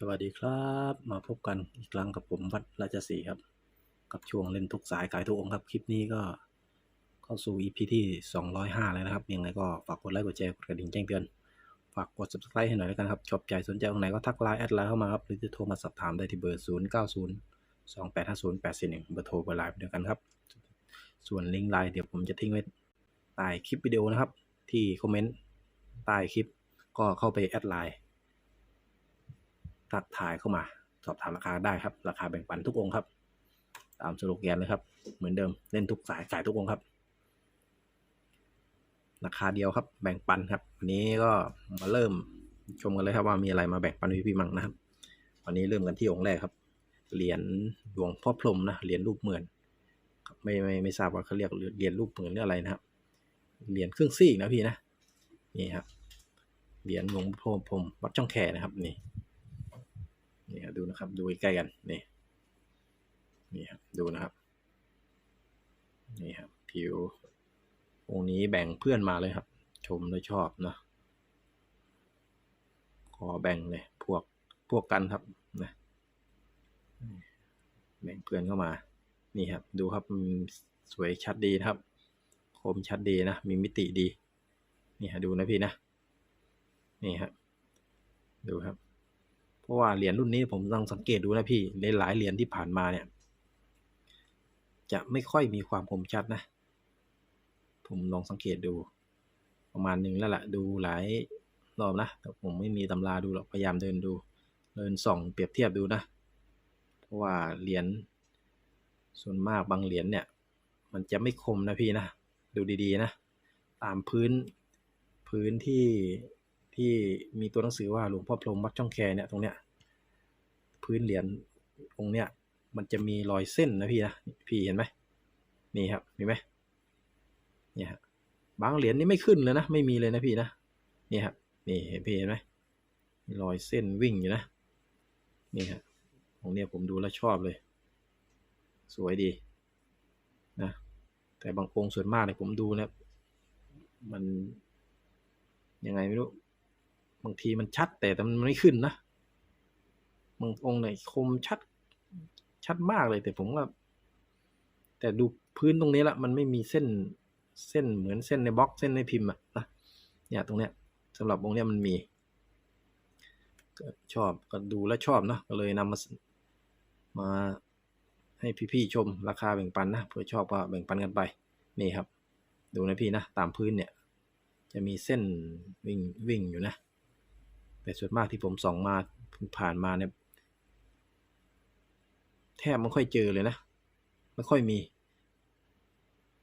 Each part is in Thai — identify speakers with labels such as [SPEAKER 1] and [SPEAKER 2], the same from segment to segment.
[SPEAKER 1] สวัสดีครับมาพบกันอีกครั้งกับผมวัดราชสีครับ กับช่วงเล่นทุกสายขายทุกองค์ครับ คลิปนี้ก็เข้าสู่ EP ที่ 205 แล้วนะครับ ยังไงก็ฝากกดไลค์กดแชร์กดกระดิ่งแจ้งเตือน ฝากกด subscribe ให้หน่อยแล้วกันครับชอบใจสนใจองค์ไหนก็ทักไลน์แอดไลน์เข้ามาครับ หรือจะโทรมาสอบถามได้ที่เบอร์ 0 9 0 2 8 5 0 8 4 1 เบอร์โทรเบอร์ไลน์เดียวกันครับ ส่วนลิงก์ไลน์เดี๋ยวผมจะทิ้งไว้ใต้คลิปวิดีโอนะครับ ที่คอมเมนต์ใต้คลิปก็เข้าไปแอดไลน์ ทักทายเข้ามา สอบถามราคาได้ครับ ราคาแบ่งปันทุกองค์ครับ ตามสโลแกนเลยครับ เหมือนเดิมเล่นทุกสายขายทุกองค์ครับ ราคาเดียวครับ แบ่งปันครับวันนี้ก็มาเริ่มชมกันเลยครับว่ามีอะไรมาแบ่งปันพี่พี่มั่งนะครับวันนี้เริ่มกันที่องค์แรกครับเหรียญหลวงพ่อพรมนะเหรียญรูปเหมือนไม่ไม่ไม่ทราบว่าเขาเรียกเหรียญรูปเหมือนหรืออะไรนะครับเหรียญครึ่งซีกนะพี่นะนี่ครับเหรียญหลวงพ่อพรมวัดช่องแคนะครับนี่ นี่ครับดูนะครับ ดูใกล้กันนี่นี่ครับดูนะครับนี่ครับผิวองนี้แบ่งเพื่อนมาเลยครับ ชมแล้วชอบนะขอแบ่งเลยพวกพวกกันครับนะแบ่งเพื่อนเข้ามา นี่ครับ ดูครับสวยชัดดีนะครับ คมชัดดีนะ มีมิติดี นี่ฮะดูนะพี่นะ นี่ครับดูครับ เพราะว่าเหรียญรุ่นนี้ผมลองสังเกตดูนะพี่ในหลายเหรียญที่ผ่านมาเนี่ย จะไม่ค่อยมีความคมชัดนะ ผมลองสังเกตดู ประมาณหนึ่งแล้วแหละดูหลายรอบนะแต่ผมไม่มีตำราดูหรอกพยายามเดินดู เดินส่องเปรียบเทียบดูนะ เพราะว่าเหรียญส่วนมากบางเหรียญเนี่ย มันจะไม่คมนะพี่นะ ดูดีๆนะ ตามพื้นพื้นที่ ที่มีตัวหนังสือว่าหลวงพ่อพรหมวัดช่องแคเนี่ยตรงเนี้ยพื้นเหรียญองค์เนี้ยมันจะมีรอยเส้นนะพี่นะพี่เห็นไหมนี่ครับมีไหมเนี่ยฮะบางเหรียญนี่ไม่ขึ้นเลยนะไม่มีเลยนะพี่นะนี่ครับนี่เห็นพี่เห็นไหมมีรอยเส้นวิ่งอยู่นะนี่ฮะองค์เนี้ยผมดูแล้วชอบเลย สวยดีนะแต่บางองค์ส่วนมากเนี่ยผมดูนะมันยังไงไม่รู้ บางทีมันชัดแต่แต่มันไม่ขึ้นนะบางองค์ไหนคมชัด ชัดมากเลยแต่ผมว่า แต่ดูพื้นตรงนี้ละมันไม่มีเส้นเส้นเหมือนเส้นในบล็อกเส้นในพิมพ์อะนะเนี่ยตรงเนี้ยสำหรับองค์เนี้ยมันมีชอบก็ดูแล้วชอบเนาะก็เลยนำมามาให้พี่ๆชมราคาแบ่งปันนะเผื่อชอบก็แบ่งปันกันไปนี่ครับ ดูนะพี่นะตามพื้นเนี่ย จะมีเส้นวิ่งวิ่งอยู่นะ แต่ส่วนมากที่ผมส่องมาผ่านมาเนี่ยแทบไม่ค่อยเจอเลยนะ ไม่ค่อยมี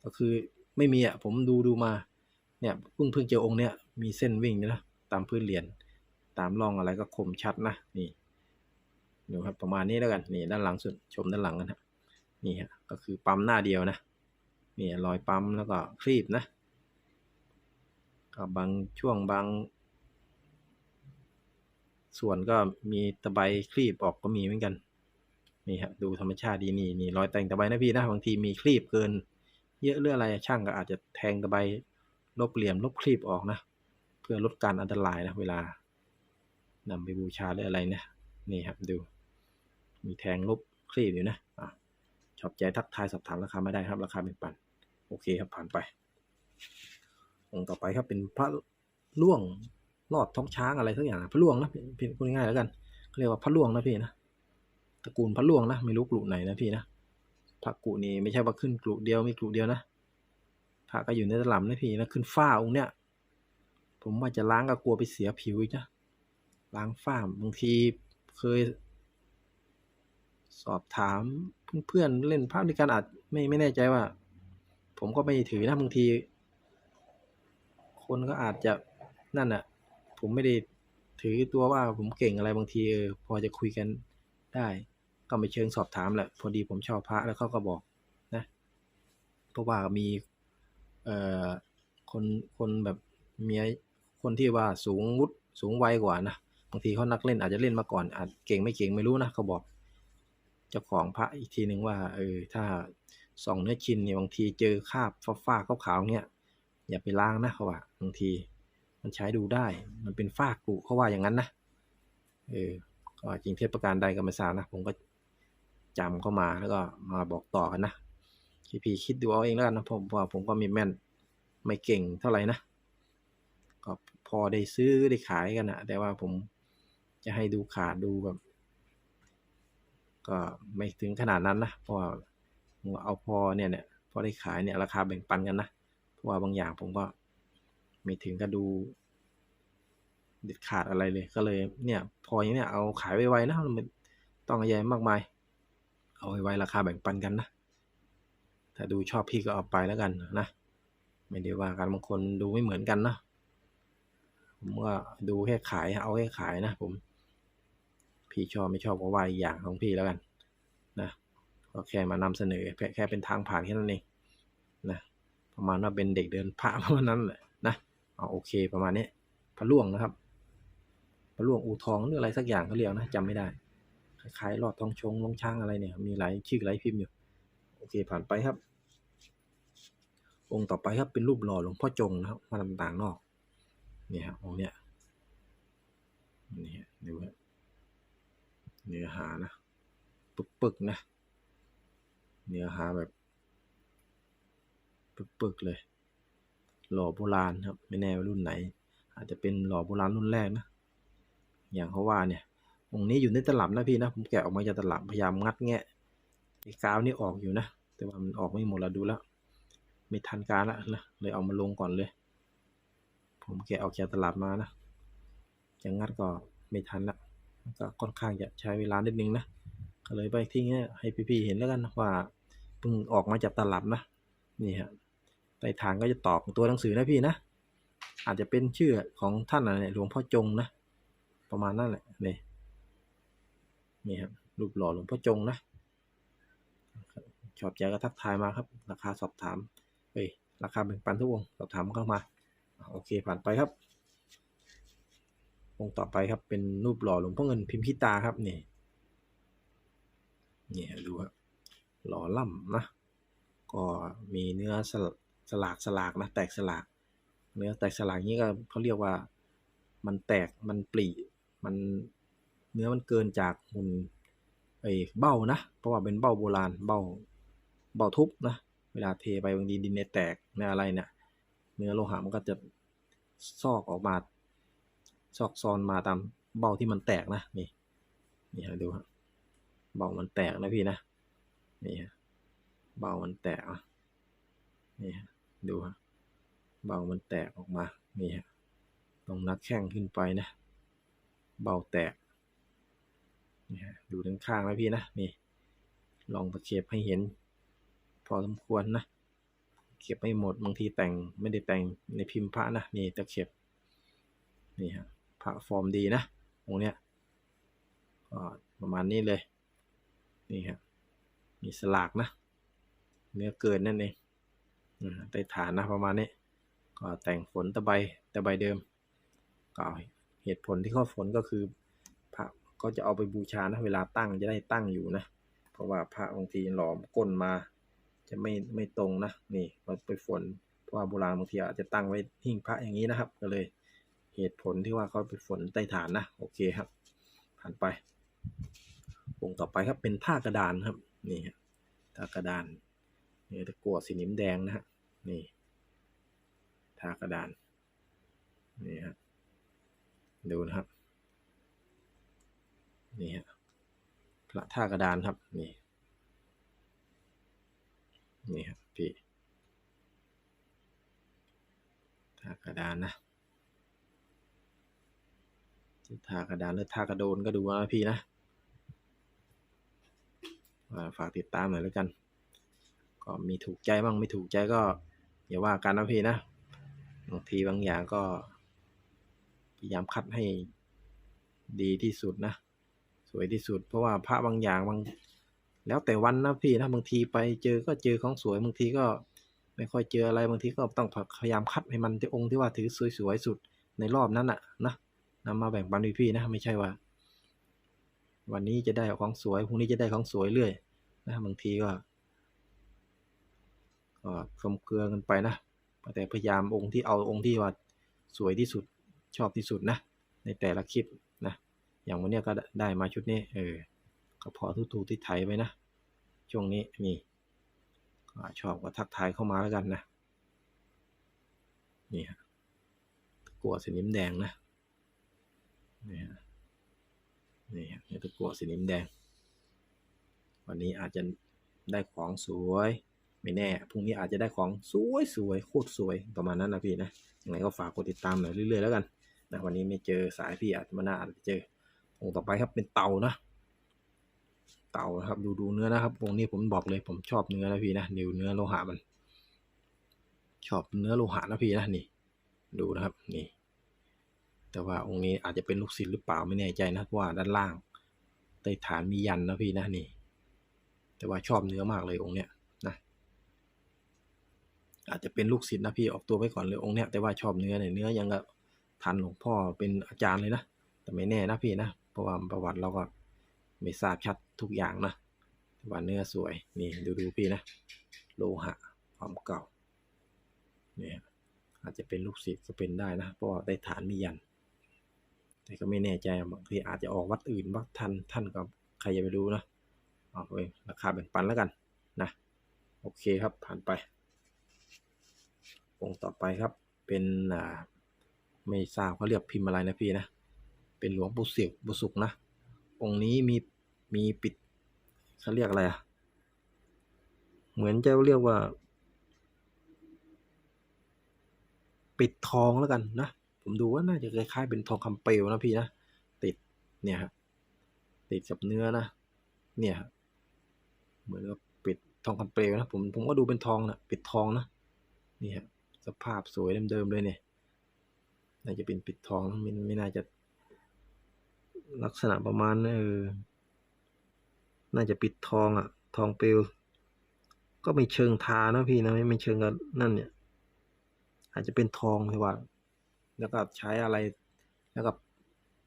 [SPEAKER 1] ก็คือไม่มีอะผมดูดูมาเนี่ยเพิ่งเพิ่งเจอองค์เนี้ยมีเส้นวิ่งนะตามพื้นเหรียญตามร่องอะไรก็คมชัดนะนี่ดูครับประมาณนี้แล้วกันนี่ด้านหลังสุดชมด้านหลังกันฮะนี่ฮะก็คือปั๊มหน้าเดียวนะนี่รอยปั๊มแล้วก็ครีบนะก็บางช่วงบาง ส่วนก็มีตะไบคลีบออกก็มีเหมือนกัน นี่ฮะดูธรรมชาติดีนี่นี่รอยแต่งตะไบนะพี่นะบางทีมีคลีบเกิน เยอะเรื่องอะไรช่างก็อาจจะแทงตะไบลบเหลี่ยมลบคลีบออกนะ เพื่อลดการอันตรายนะเวลานำไปบูชาหรืออะไรนะนี่ครับดู มีแทงลบคลีบอยู่นะอะชอบใจทักทายสอบถามราคาไม่ได้ครับ ราคาเป็นปันโอเคครับผ่านไปองค์ต่อไปครับเป็นพระล่วง รอดท้องช้างอะไรทั้งอย่างนะพระล่วงนะพี่พูดง่ายแล้วกันเรียกว่าพระล่วงนะพี่นะตระกูลพระล่วงนะไม่รู้กลุ่ไหนนะพี่นะพระกุนี่ไม่ใช่ว่าขึ้นกลุ่เดียวมีกลุ่เดียวนะพระก็อยู่ในตลับนะพี่นะขึ้นฝ้าองค์เนี้ยผมว่าจะล้างก็กลัวไปเสียผิวอีกนะล้างฝ้าบางทีเคย สอบถามเพื่อนๆเล่นภาพด้วยกันอาจไม่ไม่แน่ใจว่า ผมก็ไม่ถือนะบางที คนก็อาจจะนั่นน่ะ ผมไม่ได้ถือตัวว่าผมเก่งอะไรบางทีเออพอจะคุยกันได้ ก็ไปเชิงสอบถามแหละพอดีผมชอบพระแล้วเขาก็บอกนะเพราะว่ามีเอ่อคนคนแบบเมียคนที่ว่าสูงวุฒิสูงวัยกว่านะบางทีเขานักเล่นอาจจะเล่นมาก่อนอาจเก่งไม่เก่งไม่รู้นะเขาบอกเจ้าของพระอีกทีหนึ่งว่าเออถ้าส่องเนื้อชินเนี่ยบางทีเจอคราบฟ้าๆขาวๆเนี่ยอย่าไปล้างนะเขาว่าบางที มันใช้ดูได้ มันเป็นฝ้ากรุเขาว่าอย่างนั้นนะ เออ ก็จริงเท็จประการใดก็ไม่ทราบนะ ผมก็จำเข้ามาแล้วก็มาบอกต่อกันนะพี่พีคิดดูเอาเองแล้วกันนะผมว่าผมก็มีแม่นไม่เก่งเท่าไหร่นะ ก็พอได้ซื้อได้ขายกันนะแต่ว่าผมจะให้ดูขาดดูแบบ ก็ไม่ถึงขนาดนั้นนะเพราะว่าเอาพอเนี่ยเนี่ยพอได้ขายเนี่ยราคาแบ่งปันกันนะ เพราะว่าบางอย่างผมก็ ไม่ถึงกับดูเด็ดขาดอะไรเลยก็เลยเนี่ยพออย่างเนี้ยเอาขายไวๆนะมันต้องอะไรมากมาย เอาไว้ราคาแบ่งปันกันนะ ถ้าดูชอบพี่ก็เอาไปแล้วกันนะ ไม่ได้ว่ากันบางคนดูไม่เหมือนกันนะผมว่าดูแค่ขายเอาแค่ขายนะผม พี่ชอบไม่ชอบก็ว่าอย่างของพี่แล้วกันนะก็แค่มานำเสนอแค่แค่เป็นทางผ่านแค่นั้นเองนะประมาณว่าเป็นเด็กเดินพระประมาณนั้นแหละนะ เอาโอเคประมาณนี้พระล่วงนะครับพระล่วงอูทองหรืออะไรสักอย่างเขาเรียกนะจำไม่ได้ คล้ายๆรอดทองชงลงช้างอะไรเนี่ย มีหลายชื่อหลายพิมพ์อยู่ โอเคผ่านไปครับ องค์ต่อไปครับเป็นรูปหล่อหลวงพ่อจงนะครับมาต่างๆนอกนี่ครับองค์เนี้ยนี่ฮะดูครับเนื้อหานะปึกๆนะ เนื้อหาแบบปึกๆเลย หล่อโบราณครับ ไม่แน่ว่ารุ่นไหน อาจจะเป็นหล่อโบราณรุ่นแรกนะ อย่างเขาว่าเนี่ยองค์นี้อยู่ในตลับนะพี่นะ ผมแกะออกมาจากตลับพยายามงัดแงะไอ้กาวนี่ออกอยู่นะ แต่ว่ามันออกไม่หมดแล้วดูแล้ว ไม่ทันการละนะเลยเอามาลงก่อนเลย ผมแกะออกจากตลับมานะจะงัดก็ไม่ทันละก็ค่อนข้างจะใช้เวลานิดนึงนะ ก็เลยไปที่นี้ให้พี่ๆเห็นแล้วกันว่าเพิ่งออกมาจากตลับนะ นี่ฮะ ใต้ฐานก็จะตอบตัวหนังสือนะพี่นะ อาจจะเป็นชื่อของท่านอะไรหลวงพ่อจงนะ ประมาณนั่นแหละนี่นี่ครับรูปหล่อหลวงพ่อจงนะชอบใจก็ทักทายมาครับ ราคาสอบถามเอ้ยราคาแบ่งปันทุกวงสอบถามเข้ามา โอเคผ่านไปครับองต่อไปครับเป็นรูปหล่อหลวงพ่อเงินพิมพิตาครับนี่นี่ดูครับหล่อล่ำนะ ก็มีเนื้อสล สลากสลากนะแตกสลากเนื้อแตกสลากนี้ก็เขาเรียกว่ามันแตกมันปลีมันเนื้อมันเกินจากหุ่นไอ้เบ้านะ เพราะว่าเป็นเบ้าโบราณเบ้าเบ้าทุบนะ เวลาเทไปบางทีดินในแตกในอะไรเนี่ยเนื้อโลหะมันก็จะซอกออกมาซอกซอนมาตามเบ้าที่มันแตกนะนี่นี่ดูครับเบ้ามันแตกนะพี่นะนี่ฮะเบ้ามันแตกอะนี่ฮะ ดูฮะเบามันแตกออกมา นี่ฮะ ตรงนักแข้งขึ้นไปนะ เบาแตก นี่ฮะ ดูด้านข้างนะพี่นะ นี่ ลองตะเข็บให้เห็น พอสมควรนะ เก็บไม่หมด บางทีแต่งไม่ได้แต่งในพิมพ์พระนะ นี่ตะเข็บ นี่ฮะ พระฟอร์มดีนะ ตรงเนี้ยประมาณนี้เลย นี่ครับมีสลากนะ เนื้อเกินนั่นเอง ใต้ฐานนะประมาณนี้ ก็แต่งฝนตะไบตะไบเดิมก็เหตุผลที่ข้อฝนก็คือพระก็จะเอาไปบูชานะเวลาตั้งจะได้ตั้งอยู่นะ เพราะว่าพระบางทีหลอมก้นมาจะไม่ไม่ตรงนะนี่มันไปฝนเพราะว่าโบราณบางทีอาจจะตั้งไว้หิ้งพระอย่างนี้นะครับ ก็เลยเหตุผลที่ว่าเขาไปฝนใต้ฐานนะโอเคครับ ผ่านไปองค์ต่อไปครับเป็นท่ากระดานครับนี่ฮะท่ากระดาน นี่ตะกัวสีนิ้มแดงนะฮะ นี่ท่ากระดาน นี่ฮะ ดูนะครับ นี่ฮะ พระท่ากระดานครับ นี่ นี่ครับพี่ท่ากระดานนะท่ากระดานหรือท่ากระโดนก็ดูนะพี่นะฝากติดตามหน่อยแล้วกัน ก็มีถูกใจบ้างไม่ถูกใจก็อย่าว่ากันนะพี่นะบางทีบางอย่างก็พยายามคัดให้ดีที่สุดนะ สวยที่สุด เพราะว่าพระบางอย่างบางแล้วแต่วันนะพี่นะบางทีไปเจอก็เจอของสวยบางทีก็ไม่ค่อยเจออะไรบางทีก็ต้องพยายามคัดให้มันที่องค์ที่ว่าถือสวยๆสุดในรอบนั้นอะนะนำมาแบ่งปันพี่นะ ไม่ใช่ว่า วันนี้จะได้ของสวยพรุ่งนี้จะได้ของสวยเรื่อยนะบางทีก็ ก็กลมเกลือกันไปนะแต่พยายามองค์ที่เอาองค์ที่ว่าสวยที่สุดชอบที่สุดนะ ในแต่ละคลิปนะ อย่างวันนี้ก็ได้มาชุดนี้เออก็พอทุถูที่ไถไปนะ ช่วงนี้นี่ชอบก็ทักทายเข้ามาแล้วกันนะ นี่ฮะตะกั่วสีนิมแดงนะนี่ฮะนี่ฮะนี่ตะกั่วสีนิมแดง วันนี้อาจจะได้ของสวย ไม่แน่พรุ่งนี้อาจจะได้ของสวยสวยโคตรสวยประมาณนั้นนะพี่นะยังไงก็ฝากกดติดตามหน่อยเรื่อยๆแล้วกันนะวันนี้ไม่เจอสายพี่อาจจะมาหน้าอาจจะเจอองค์ต่อไปครับเป็นเต่านะ เต่านะครับ ดูดูเนื้อนะครับองค์นี้ผมบอกเลยผมชอบเนื้อนะพี่นะดูเนื้อโลหะมัน ชอบเนื้อโลหะนะพี่นะนี่ ดูนะครับนี่ แต่ว่าองค์นี้อาจจะเป็นลูกศิษย์หรือเปล่าไม่แน่ใจนะเพราะว่าด้านล่างใต้ฐานมียันนะพี่นะนี่ แต่ว่าชอบเนื้อมากเลยองค์เนี้ย อาจจะเป็นลูกศิษย์นะพี่ออกตัวไว้ก่อนเลยองค์เนี้ยแต่ว่าชอบเนื้อเนี่ยเนื้อยังกับทันหลวงพ่อเป็นอาจารย์เลยนะแต่ไม่แน่นะพี่นะเพราะว่าประวัติเราก็ไม่ทราบชัดทุกอย่างนะแต่ว่าเนื้อสวยนี่ดูดูพี่นะโลหะความเก่าเนี่ยอาจจะเป็นลูกศิษย์ก็เป็นได้นะเพราะว่าได้ฐานมียัน แต่ก็ไม่แน่ใจบางทีอาจจะออกวัดอื่นวัดท่านท่านก็ใครจะไปรู้นะเอาไปราคาแบ่งปันแล้วกันนะโอเคครับผ่านไป องค์ต่อไปครับ เป็นอ่าไม่ทราบเขาเรียกพิมพ์อะไรนะพี่นะ เป็นหลวงปู่เสียบุสุกนะ องค์นี้มีมีปิดเขาเรียกอะไรอะ เหมือนจะเรียกว่า ปิดทองแล้วกันนะ ผมดูว่าน่าจะคล้ายๆเป็นทองคำเปลวนะพี่นะ ติดเนี่ยครับติดกับเนื้อนะ เนี่ยครับเหมือนกับปิดทองคำเปลวนะ ผมผมก็ดูเป็นทองนะปิดทองนะ นี่ครับ สภาพสวยเดิมๆเลยเนี่ย น่าจะเป็นปิดทองไม่ไม่น่าจะลักษณะประมาณเออ น่าจะปิดทองอะทองเปลว ก็ไม่เชิงทานะพี่นะไม่ไม่เชิงกับนั่นเนี่ย อาจจะเป็นทองใช่ว่า แล้วก็ใช้อะไร แล้วก็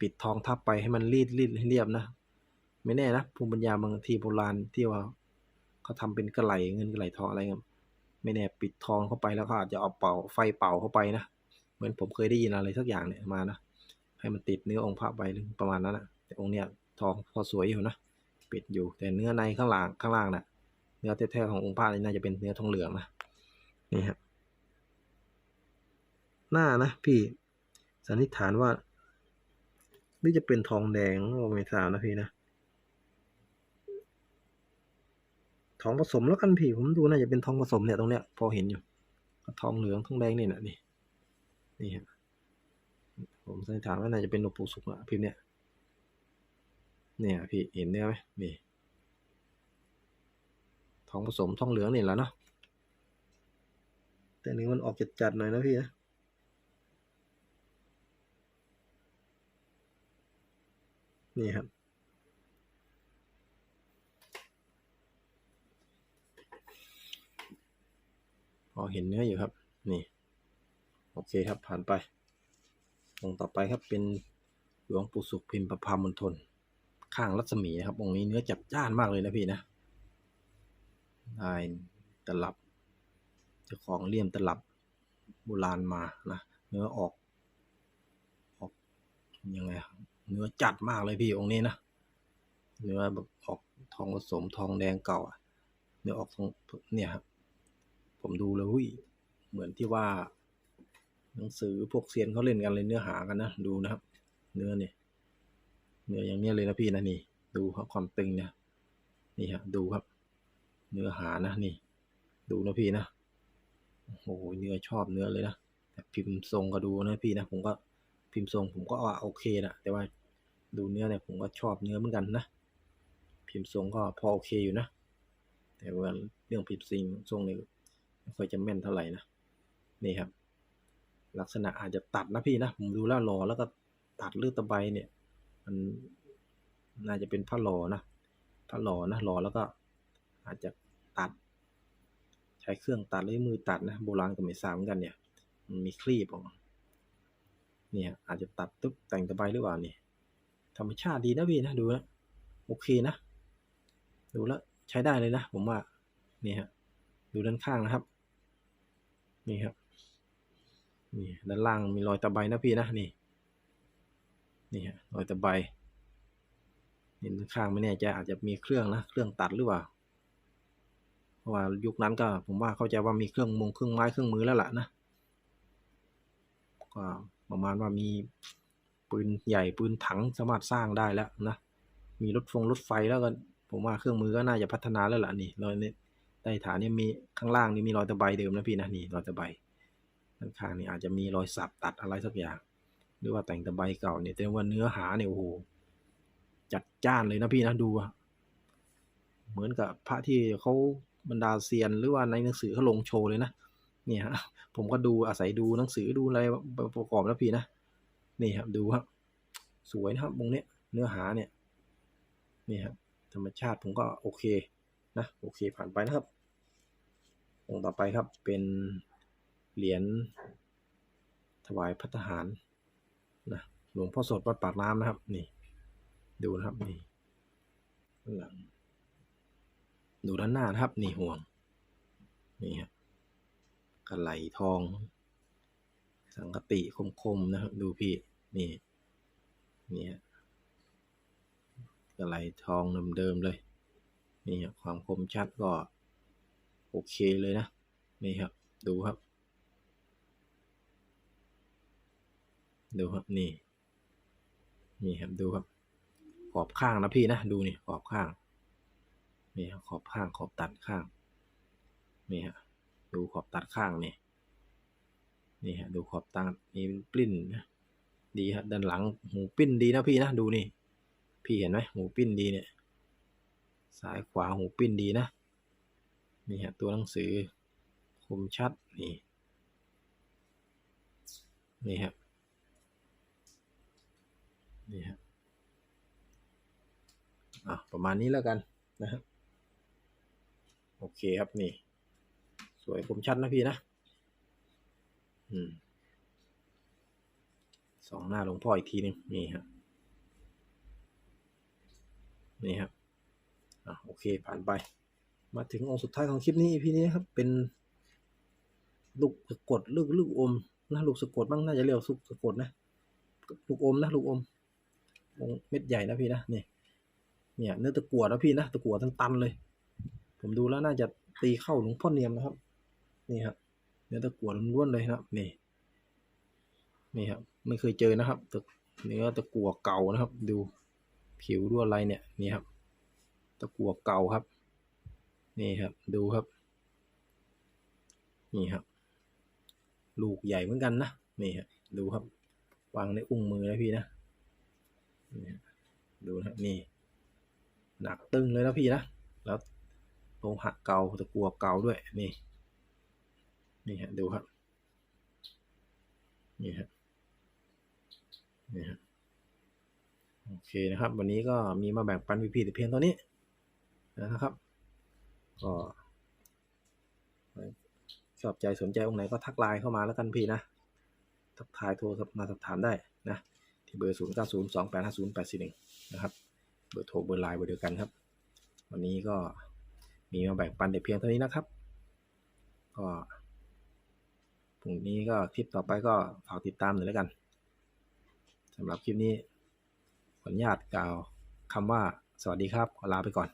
[SPEAKER 1] ปิดทองทับไปให้มันรีดรีดให้เรียบนะ ไม่แน่นะภูมิปัญญาบางทีโบราณที่ว่าเขาทำเป็นกระไหลเงินกระไหลทองอะไรเงี้ย ไม่แน่ปิดทองเข้าไปแล้วก็อาจจะเอาเป่าไฟเป่าเข้าไปนะ เหมือนผมเคยได้ยินอะไรสักอย่างเนี่ยมานะ ให้มันติดเนื้อองค์พระไปหรือประมาณนั้นนะแต่องค์เนี้ยทองพอสวยอยู่นะ ปิดอยู่แต่เนื้อในข้างล่างข้างล่างน่ะเนื้อแท้ๆขององค์พระนี่น่าจะเป็นเนื้อทองเหลืองนะนี่ฮะหน้านะพี่สันนิษฐานว่าหรือจะเป็นทองแดงก็ไม่ทราบนะพี่นะ ทองผสมแล้วกันพี่ผมดูน่าจะเป็นทองผสมเนี่ยตรงเนี้ยพอเห็นอยู่ทองเหลืองทองแดงนี่นะนี่นี่ฮะผมสันนิษฐานว่าน่าจะเป็นหลวงปู่สุขอะพิมพ์เนี่ยเนี่ยพี่เห็นเนื้อไหมนี่ทองผสมทองเหลืองนี่แหละเนาะแต่นื้มันออกจัดๆหน่อยนะพี่นะนี่ครับ พอเห็นเนื้ออยู่ครับ นี่ โอเคครับผ่านไป องค์ต่อไปครับเป็นหลวงปู่สุขพิมพ์ประพามณฑลข้างรัศมีนะครับ องค์นี้เนื้อจับจ้านมากเลยนะพี่นะได้ตลับเจ้าของเลี่ยมตลับโบราณมานะเนื้อออกออกยังไงครับเนื้อจัดมากเลยพี่องค์นี้นะเนื้อแบบออกทองผสมทองแดงเก่าอะเนื้อออกทองเนี่ยครับ ผมดูแล้วหุ้ยเหมือนที่ว่า หนังสือพวกเซียนเขาเล่นกันเลยเนื้อหากันนะดูนะครับ เนื้อเนี่ยเนื้ออย่างเนี้ยเลยนะพี่นะนี่ ดูครับความตึงเนี่ยนี่ฮะดูครับ เนื้อหานะนี่ ดูนะพี่นะโอ้โหเนื้อชอบเนื้อเลยนะแต่พิมพ์ทรงก็ดูนะพี่นะผมก็พิมพ์ทรงผมก็ว่าโอเคนะแต่ว่าดูเนื้อเนี่ยผมก็ชอบเนื้อเหมือนกันนะพิมพ์ทรงก็พอโอเคอยู่นะ แต่ว่าเรื่องพิมพ์ซิงทรงเนี่ย ไม่ค่อยจะแม่นเท่าไหร่นะนี่ครับ ลักษณะอาจจะตัดนะพี่นะผมดูแล้วหล่อแล้วก็ตัดเลือดตะไบเนี่ย มันน่าจะเป็นผ้าหล่อนะผ้าหล่อนะหล่อแล้วก็อาจจะตัด ใช้เครื่องตัดหรือมือตัดนะโบราณก็ไม่ทราบเหมือนกันเนี่ยมันมีคลีบออกเนี่ยอาจจะตัดตึ๊บแต่งตะไบหรือเปล่านี่ธรรมชาติดีนะพี่นะดูนะโอเคนะ ดูแล้วใช้ได้เลยนะ ผมว่านี่ฮะดูด้านข้างนะครับ นี่ครับ นี่ด้านล่างมีรอยตะไบนะพี่นะนี่ นี่ฮะรอยตะไบเห็นข้างไม่แน่ใจอาจจะมีเครื่องนะเครื่องตัดหรือเปล่าเพราะว่ายุคนั้นก็ผมว่าเข้าใจว่ามีเครื่องมงเครื่องไม้เครื่องมือแล้วล่ะนะก็ประมาณว่ามีปืนใหญ่ปืนถังสามารถสร้างได้แล้วนะมีรถฟงรถไฟแล้วก็ผมว่าเครื่องมือก็น่าจะพัฒนาแล้วล่ะนี่รอยนี้ ใต้ฐานนี่มีข้างล่างนี่มีรอยตะไบเดิมนะพี่นะนี่รอยตะไบด้านข้างนี่อาจจะมีรอยสับตัดอะไรสักอย่าง หรือว่าแต่งตะไบเก่าเนี่ยแต่ว่าเนื้อหาเนี่ยโอ้โหจัดจ้านเลยนะพี่นะดูอะเหมือนกับพระที่เขาบรรดาเซียนหรือว่าในหนังสือเขาลงโชว์เลยนะเนี่ยฮะผมก็ดูอาศัยดูหนังสือดูอะไรประกอบแล้วพี่นะนี่ครับดูครับสวยนะครับตรงเนี้ยเนื้อหาเนี่ยนี่ครับธรรมชาติผมก็โอเคนะโอเคผ่านไปนะครับ องค์ต่อไปครับเป็นเหรียญถวายพัฒหารนะหลวงพ่อสดวัดปากน้ำนะครับ นี่ดูนะครับนี่ข้างหลังดูด้านหน้านะครับ นี่ห่วง นี่ครับกระไหลทอง สังกติคมๆนะครับ ดูพี่นี่นี่กระไหลทองเดิมๆเลย นี่ครับความคมชัดก็ โอเคเลยนะ นี่ครับ ดูครับ ดูครับนี่ นี่ครับดูครับขอบข้างนะพี่นะ ดูนี่ขอบข้างนี่ครับขอบข้างขอบตัดข้างนี่ฮะดูขอบตัดข้างนี่นี่ฮะดูขอบตัดนี่ปลิ้นนะดีฮะด้านหลังหูปิ้นดีนะพี่นะดูนี่ พี่เห็นไหมหูปิ้นดีเนี่ย ซ้ายขวาหูปิ้นดีนะ นี่ฮะตัวหนังสือคมชัดนี่นี่ฮะนี่ฮะอะประมาณนี้แล้วกันนะครับโอเคครับนี่ สวยคมชัดนะพี่นะอืมสองหน้าหลวงพ่ออีกทีหนึงนี่ฮะนี่ครับอะโอเคผ่านไป มาถึงองค์สุดท้ายของคลิปนี้พี่นี้ครับเป็นลูกสะกดลูกลูกอมนะลูกสะกดบ้างน่าจะเรียกลูกสะกดนะลูกอมนะลูกอมองเม็ดใหญ่นะพี่นะนี่เนี่ยเนื้อตะกั่วนะพี่นะตะกั่วตันๆเลย ผมดูแล้วน่าจะตีเข้าหลวงพ่อเนียมนะครับ นี่ครับเนื้อตะกั่วล้วนๆเลยนะนี่นี่ครับไม่เคยเจอนะครับตะเนื้อตะกั่วเก่านะครับ ดูผิวดูอะไรเนี่ยนี่ครับ ตะกั่วเก่าครับ นี่ครับ ดูครับ นี่ครับ ลูกใหญ่เหมือนกันนะ นี่ครับดูครับ วางในอุ้งมือนะพี่นะนี่ดูนะนี่ หนักตึงเลยนะพี่นะ แล้วโลหะเก่าตะกั่วเก่าด้วย นี่ นี่ฮะ ดูครับ นี่ฮะ นี่ฮะ โอเคนะครับ วันนี้ก็มีมาแบ่งปันพี่ๆแต่เพียงเท่านี้นะครับ ก็ชอบใจสนใจองค์ไหนก็ทักไลน์เข้ามาแล้วกันพี่นะ ทักทายโทรมาสอบถามได้นะที่เบอร์ 0 9 0 2 8 5 0 8 4 1 นะครับ เบอร์โทรเบอร์ไลน์เบอร์เดียวกันครับ วันนี้ก็มีมาแบ่งปันแต่เพียงเท่านี้นะครับ ก็พรุ่งนี้ก็คลิปต่อไปก็ฝากติดตามหน่อยแล้วกันสำหรับคลิปนี้ขออนุญาตกล่าวคำว่าสวัสดีครับขอลาไปก่อน